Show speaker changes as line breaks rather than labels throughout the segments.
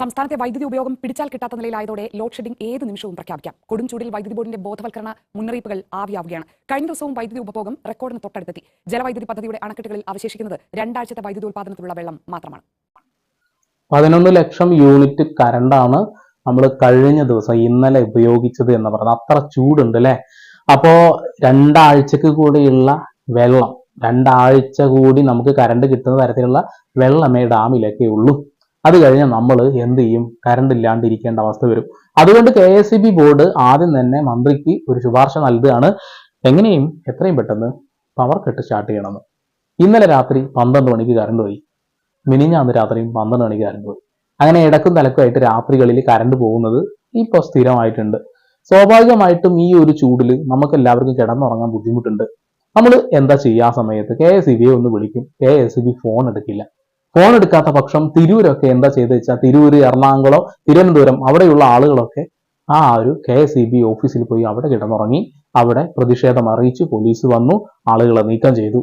സംസ്ഥാനത്തെ വൈദ്യുതി ഉപയോഗം പിടിച്ചാൽ കിട്ടാത്ത നിലയിലായതോടെ ലോഡ് ഷെഡിംഗ് ഏത് നിമിഷവും പ്രഖ്യാപിക്കാം. കൊടും ചൂടിൽ വൈദ്യുതി ബോർഡിന്റെ ബോധവൽക്കരണ മുന്നറിയിപ്പുകൾ ആവിയാവുകയാണ്. കഴിഞ്ഞ ദിവസവും വൈദ്യുതി ഉപഭോഗം റെക്കോർഡിന് തൊട്ടടുത്തെത്തി. ജലവൈദ്യുതി പദ്ധതിയുടെ അണക്കെട്ടുകളിൽ അവശേഷിക്കുന്നത് രണ്ടാഴ്ചത്തെ വൈദ്യുതി ഉൽപാദനത്തിലുള്ള വെള്ളം മാത്രമാണ്.
പതിനൊന്ന് ലക്ഷം യൂണിറ്റ് കറണ്ടാണ് നമ്മൾ കഴിഞ്ഞ ദിവസം ഇന്നലെ ഉപയോഗിച്ചത് എന്ന് പറഞ്ഞത്. അത്ര ചൂടുണ്ട് അല്ലെ? അപ്പോ രണ്ടാഴ്ചക്ക് കൂടിയുള്ള വെള്ളം രണ്ടാഴ്ച കൂടി നമുക്ക് കറണ്ട് കിട്ടുന്ന തരത്തിലുള്ള വെള്ളമേ ഡാമിലൊക്കെ ഉള്ളൂ. അത് കഴിഞ്ഞാൽ നമ്മൾ എന്ത് ചെയ്യും? കറണ്ട് ഇല്ലാണ്ടിരിക്കേണ്ട അവസ്ഥ വരും. അതുകൊണ്ട് കെ എസ് ബി ബോർഡ് ആദ്യം തന്നെ മന്ത്രിക്ക് ഒരു ശുപാർശ നൽകുകയാണ്. എങ്ങനെയും എത്രയും പെട്ടെന്ന് പവർ കട്ട് സ്റ്റാർട്ട് ചെയ്യണമെന്ന് ഇന്നലെ രാത്രി പന്ത്രണ്ട് മണിക്ക് കറണ്ട് പോയി. മിനിഞ്ഞാന്ന് രാത്രിയും പന്ത്രണ്ട് മണിക്ക് കറണ്ട് പോയി. അങ്ങനെ ഇടക്കും തലക്കുമായിട്ട് രാത്രികളിൽ കറണ്ട് പോകുന്നത് ഇപ്പോൾ സ്ഥിരമായിട്ടുണ്ട്. സ്വാഭാവികമായിട്ടും ഈ ഒരു ചൂടിൽ നമുക്ക് എല്ലാവർക്കും കിടന്നുറങ്ങാൻ ബുദ്ധിമുട്ടുണ്ട്. നമ്മൾ എന്താ ചെയ്യുക ആ സമയത്ത് കെ എസ് ബിയെ ഒന്ന് വിളിക്കും. കെ എസ് ബി ഫോൺ എടുക്കില്ല. ഫോൺ എടുക്കാത്ത പക്ഷം തിരൂരൊക്കെ എന്താ ചെയ്ത് വെച്ചാൽ തിരൂര് എറണാകുളം തിരുവനന്തപുരം അവിടെയുള്ള ആളുകളൊക്കെ ആ ഒരു കെ എസ് ഇ ബി ഓഫീസിൽ പോയി അവിടെ കിടന്നുറങ്ങി. അവിടെ പ്രതിഷേധം അറിയിച്ച് പോലീസ് വന്നു ആളുകളെ നീക്കം ചെയ്തു.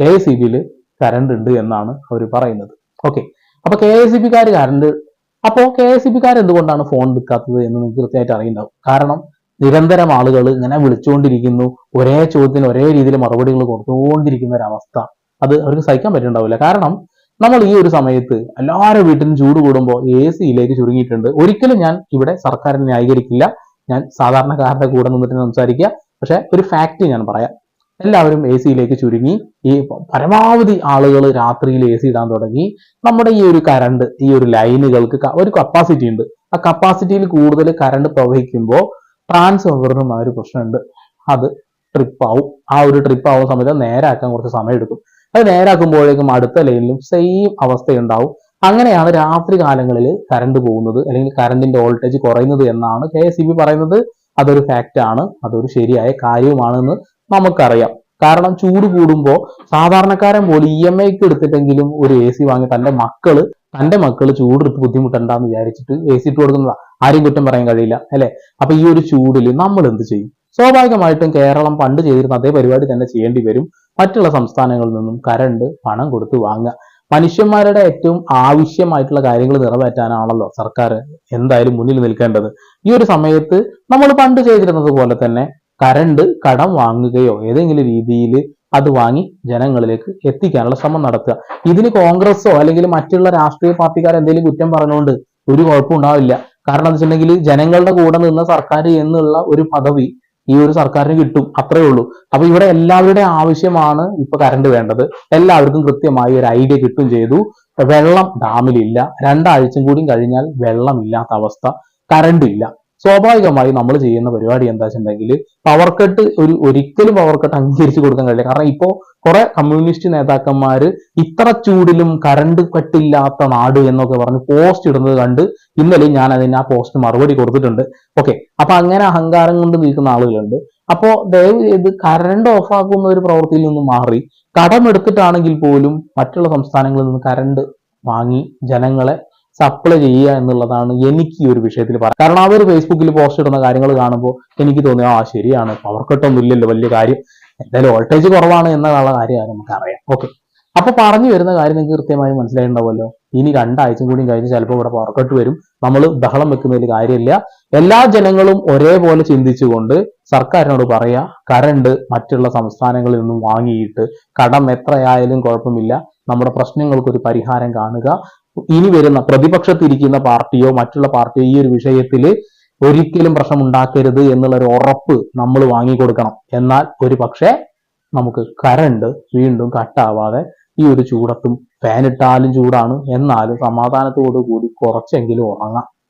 കെ എസ് ഇ ബിയിൽ കരണ്ട് ഉണ്ട് എന്നാണ് അവർ പറയുന്നത്. ഓക്കെ അപ്പൊ കെ എസ് ഇ ബിക്കാർ കരണ്ട് അപ്പോ കെ എസ് ഇ ബിക്കാർ എന്തുകൊണ്ടാണ് ഫോൺ എടുക്കാത്തത് എന്ന് നിങ്ങൾക്ക് കൃത്യമായിട്ട് അറിയുന്നുണ്ടാവും കാരണം നിരന്തരം ആളുകൾ ഇങ്ങനെ വിളിച്ചുകൊണ്ടിരിക്കുന്നു ഒരേ ചോദ്യത്തിന് ഒരേ രീതിയിൽ മറുപടികൾ കൊടുത്തുകൊണ്ടിരിക്കുന്ന ഒരു അവസ്ഥ അത് അവർക്ക് സഹിക്കാൻ പറ്റുന്നുണ്ടാവില്ല കാരണം നമ്മൾ ഈ ഒരു സമയത്ത് എല്ലാവരുടെ വീട്ടിലും ചൂട് കൂടുമ്പോൾ എ സിയിലേക്ക് ചുരുങ്ങിയിട്ടുണ്ട്. ഒരിക്കലും ഞാൻ ഇവിടെ സർക്കാരിനെ ന്യായീകരിക്കില്ല. ഞാൻ സാധാരണക്കാരുടെ കൂടെ നിന്നിട്ട് സംസാരിക്കുക. പക്ഷെ ഒരു ഫാക്ട് ഞാൻ പറയാം. എല്ലാവരും എ സിയിലേക്ക് ചുരുങ്ങി. ഈ പരമാവധി ആളുകൾ രാത്രിയിൽ എ സി ഇടാൻ തുടങ്ങി. നമ്മുടെ ഈ ഒരു കറണ്ട് ഈ ഒരു ലൈനുകൾക്ക് ഒരു കപ്പാസിറ്റി ഉണ്ട്. ആ കപ്പാസിറ്റിയിൽ കൂടുതൽ കറണ്ട് പ്രവഹിക്കുമ്പോൾ ട്രാൻസ്ഫോമറിനും ആ ഒരു പ്രശ്നമുണ്ട്. അത് ട്രിപ്പ് ആവും. ആ ഒരു ട്രിപ്പ് ആവുന്ന സമയത്ത് നേരാക്കാൻ കുറച്ച് സമയം എടുക്കും. അത് നേരാക്കുമ്പോഴേക്കും അടുത്ത ലൈനിലും സെയിം അവസ്ഥയുണ്ടാവും. അങ്ങനെയാണ് രാത്രി കാലങ്ങളിൽ കറണ്ട് പോകുന്നത്. അല്ലെങ്കിൽ കറണ്ടിന്റെ വോൾട്ടേജ് കുറയുന്നത് എന്നാണ് കെ എസ് പറയുന്നത്. അതൊരു ഫാക്റ്റ് ആണ്. അതൊരു ശരിയായ കാര്യവുമാണെന്ന് നമുക്കറിയാം. കാരണം ചൂട് കൂടുമ്പോൾ സാധാരണക്കാരൻ പോലും ഇ എം ഐക്ക് എടുത്തിട്ടെങ്കിലും ഒരു എ സി വാങ്ങി തന്റെ മക്കൾ തന്റെ മക്കൾ ചൂടെടുത്ത് ബുദ്ധിമുട്ടുണ്ടാന്ന് വിചാരിച്ചിട്ട് എ സി ഇട്ട് കൊടുക്കുന്നതാ. ആരും കുറ്റം പറയാൻ കഴിയില്ല അല്ലെ? അപ്പൊ ഈ ഒരു ചൂടിൽ നമ്മൾ എന്ത് ചെയ്യും? സ്വാഭാവികമായിട്ടും കേരളം പണ്ട് ചെയ്തിരുന്ന അതേ പരിപാടി തന്നെ ചെയ്യേണ്ടി വരും. മറ്റുള്ള സംസ്ഥാനങ്ങളിൽ നിന്നും കരണ്ട് പണം കൊടുത്തു വാങ്ങുക. മനുഷ്യന്മാരുടെ ഏറ്റവും ആവശ്യമായിട്ടുള്ള കാര്യങ്ങൾ നിറവേറ്റാനാണല്ലോ സർക്കാർ എന്തായാലും മുന്നിൽ നിൽക്കേണ്ടത്. ഈ ഒരു സമയത്ത് നമ്മൾ പണ്ട് ചെയ്തിരുന്നത് പോലെ തന്നെ കരണ്ട് കടം വാങ്ങുകയോ ഏതെങ്കിലും രീതിയിൽ അത് വാങ്ങി ജനങ്ങളിലേക്ക് എത്തിക്കാനുള്ള ശ്രമം നടത്തുക. ഇതിന് കോൺഗ്രസോ അല്ലെങ്കിൽ മറ്റുള്ള രാഷ്ട്രീയ പാർട്ടിക്കാർ എന്തെങ്കിലും കുറ്റം പറഞ്ഞുകൊണ്ട് ഒരു കുഴപ്പമുണ്ടാവില്ല കാരണം എന്താ വെച്ചിട്ടുണ്ടെങ്കിൽ ജനങ്ങളുടെ കൂടെ നിന്ന സർക്കാർ എന്നുള്ള ഒരു പദവി ഈ ഒരു സർക്കാരിന് കിട്ടും. അത്രയേ ഉള്ളൂ. അപ്പൊ ഇവിടെ എല്ലാവരുടെയും ആവശ്യമാണ് ഇപ്പൊ കറണ്ട് വേണ്ടത്. എല്ലാവർക്കും കൃത്യമായി ഒരു ഐഡിയ കിട്ടും ചെയ്തു. വെള്ളം ഡാമിലില്ല. രണ്ടാഴ്ച കൂടി കഴിഞ്ഞാൽ വെള്ളമില്ലാത്ത അവസ്ഥ. കറണ്ട് ഇല്ല. സ്വാഭാവികമായി നമ്മൾ ചെയ്യുന്ന പരിപാടി എന്താ വെച്ചിട്ടുണ്ടെങ്കിൽ പവർ കട്ട് ഒരു ഒരിക്കലും പവർ കട്ട് അംഗീകരിച്ചു കൊടുക്കാൻ കഴിയില്ല. കാരണം ഇപ്പോ കുറെ കമ്മ്യൂണിസ്റ്റ് നേതാക്കന്മാര് ഇത്ര ചൂടിലും കറണ്ട് കട്ടില്ലാത്ത നാട് എന്നൊക്കെ പറഞ്ഞ് പോസ്റ്റ് ഇടുന്നത് കണ്ട് ഇന്നലെ ഞാൻ അതിന് ആ പോസ്റ്റ് മറുപടി കൊടുത്തിട്ടുണ്ട്. ഓക്കെ അപ്പൊ അങ്ങനെ അഹങ്കാരം കൊണ്ട് നിൽക്കുന്ന ആളുകളുണ്ട്. അപ്പോ ദയവ് ചെയ്ത് കറണ്ട് ഓഫാക്കുന്ന ഒരു പ്രവൃത്തിയിൽ നിന്ന് മാറി കടമെടുത്തിട്ടാണെങ്കിൽ പോലും മറ്റുള്ള സംസ്ഥാനങ്ങളിൽ നിന്ന് കറണ്ട് വാങ്ങി ജനങ്ങളെ സപ്ലൈ ചെയ്യുക എന്നുള്ളതാണ് എനിക്ക് ഈ ഒരു വിഷയത്തിൽ പറയാം കാരണം അവർ ഫേസ്ബുക്കിൽ പോസ്റ്റ് ഇടുന്ന കാര്യങ്ങൾ കാണുമ്പോൾ എനിക്ക് തോന്നി ആ ശരിയാണ് പവർ കട്ടൊന്നും ഇല്ലല്ലോ വലിയ കാര്യം. എന്തായാലും വോൾട്ടേജ് കുറവാണ് എന്നുള്ള കാര്യം നമുക്കറിയാം. ഓക്കെ അപ്പൊ പറഞ്ഞു വരുന്ന കാര്യം നിങ്ങൾക്ക് കൃത്യമായി മനസ്സിലായിട്ടുണ്ടാവുമല്ലോ. ഇനി രണ്ടാഴ്ച കൂടി കഴിഞ്ഞ് ചിലപ്പോൾ ഇവിടെ പവർ വരും. നമ്മൾ ബഹളം വെക്കുന്നതിൽ കാര്യമില്ല. എല്ലാ ജനങ്ങളും ഒരേപോലെ ചിന്തിച്ചുകൊണ്ട് സർക്കാരിനോട് പറയാ കറണ്ട് മറ്റുള്ള സംസ്ഥാനങ്ങളിൽ നിന്നും വാങ്ങിയിട്ട് കടം എത്രയായാലും കുഴപ്പമില്ല. നമ്മുടെ പ്രശ്നങ്ങൾക്കൊരു പരിഹാരം കാണുക. ഇനി വരുന്ന പ്രതിപക്ഷത്തിരിക്കുന്ന പാർട്ടിയോ മറ്റുള്ള പാർട്ടിയോ ഈ ഒരു വിഷയത്തിൽ ഒരിക്കലും പ്രശ്നം ഉണ്ടാക്കരുത് എന്നുള്ള ഒരു ഉറപ്പ് നമ്മൾ വാങ്ങിക്കൊടുക്കണം. എന്നാൽ ഒരു പക്ഷേ നമുക്ക് കറണ്ട് വീണ്ടും കട്ടാവാതെ ഈ ഒരു ചൂടത്തും ഫാൻ ഇട്ടാലും ചൂടാണ്. എന്നാലും സമാധാനത്തോടു കൂടി കുറച്ചെങ്കിലും ഉറങ്ങാം.